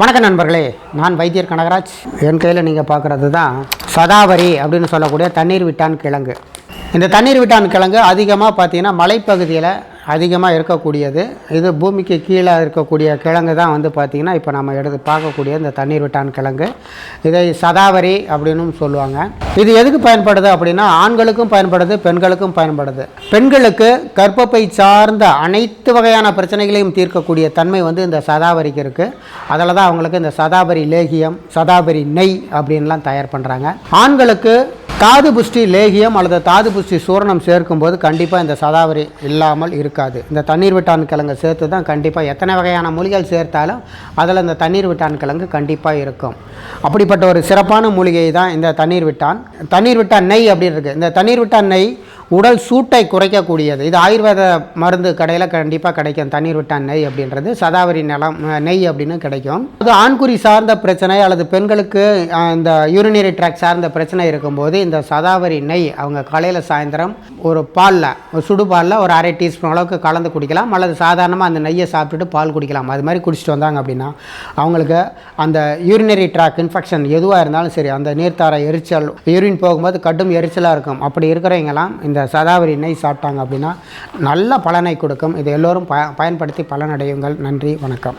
வணக்கம் நண்பர்களே நான் வைத்தியர் கனகராஜ். என் கையில் நீங்கள் பார்க்குறது தான் சதாவரி அப்படின்னு சொல்லக்கூடிய தண்ணீர் விட்டான் கிழங்கு. இந்த தண்ணீர் விட்டான் கிழங்கு அதிகமாக பார்த்தீங்கன்னா மலைப்பகுதியில் அதிகமாக இருக்கக்கூடியது. இது பூமிக்கு கீழே இருக்கக்கூடிய கிழங்கு தான் வந்து பார்த்திங்கன்னா இப்போ நம்ம எடுத்து பார்க்கக்கூடிய இந்த தண்ணீர் விட்டான் கிழங்கு. இதை சதாவரி அப்படின்னும் சொல்லுவாங்க. இது எதுக்கு பயன்படுது அப்படின்னா ஆண்களுக்கும் பயன்படுது பெண்களுக்கும் பயன்படுது. பெண்களுக்கு கர்ப்பப்பை சார்ந்த அனைத்து வகையான பிரச்சனைகளையும் தீர்க்கக்கூடிய தன்மை வந்து இந்த சதாவரிக்கு இருக்குது அதில் தான் அவங்களுக்கு இந்த சதாபரி லேகியம் சதாபரி நெய் அப்படின்லாம் தயார் பண்ணுறாங்க ஆண்களுக்கு தாது புஷ்டி லேகியம் அல்லது தாது புஷ்டி சூரணம் சேர்க்கும்போது கண்டிப்பாக இந்த சதாவரி இல்லாமல் இருக்காது. இந்த தண்ணீர் விட்டான் கிழங்கு சேர்த்து தான் கண்டிப்பாக எத்தனை வகையான மூலிகைகள் சேர்த்தாலும் அதில் இந்த தண்ணீர் விட்டான் கிழங்கு கண்டிப்பாக இருக்கும். அப்படிப்பட்ட ஒரு சிறப்பான மூலிகை தான் இந்த தண்ணீர் விட்டான். தண்ணீர் விட்டான் நெய் அப்படின்னு இருக்குது இந்த தண்ணீர் விட்டான் நெய் உடல் சூட்டை குறைக்கக்கூடியது. இது ஆயுர்வேத மருந்து கடையில் கண்டிப்பாக கிடைக்கும். தண்ணீர் விட்டான் நெய் அப்படின்றது. சதாவரி நிலம் நெய் அப்படின்னு கிடைக்கும். அது ஆண்குறி சார்ந்த பிரச்சனை அல்லது பெண்களுக்கு இந்த யூரினரி ட்ராக் சார்ந்த பிரச்சனை இருக்கும்போது இந்த சதாவரி நெய் அவங்க காலையில் சாயந்தரம் ஒரு பாலில் ஒரு சுடுபாலில் ஒரு அரை டீஸ்பூன் அளவுக்கு கலந்து குடிக்கலாம். அல்லது சாதாரணமாக அந்த நெய்யை சாப்பிட்டுட்டு பால் குடிக்கலாம். அது மாதிரி குடிச்சிட்டு வந்தாங்க அப்படின்னா அவங்களுக்கு அந்த யூரினரி ட்ராக் இன்ஃபெக்ஷன் எதுவாக இருந்தாலும் சரி அந்த நீர்த்தார எரிச்சல் யூரின் போகும்போது கடும் எரிச்சலாக இருக்கும். அப்படி இருக்கிறவங்கலாம் இந்த சதாவரி நெய் சாப்பிட்டாங்க அப்படின்னா நல்ல பலனை கொடுக்கும். இதை எல்லோரும் ப பயன்படுத்தி பலனடையுங்கள். நன்றி வணக்கம்.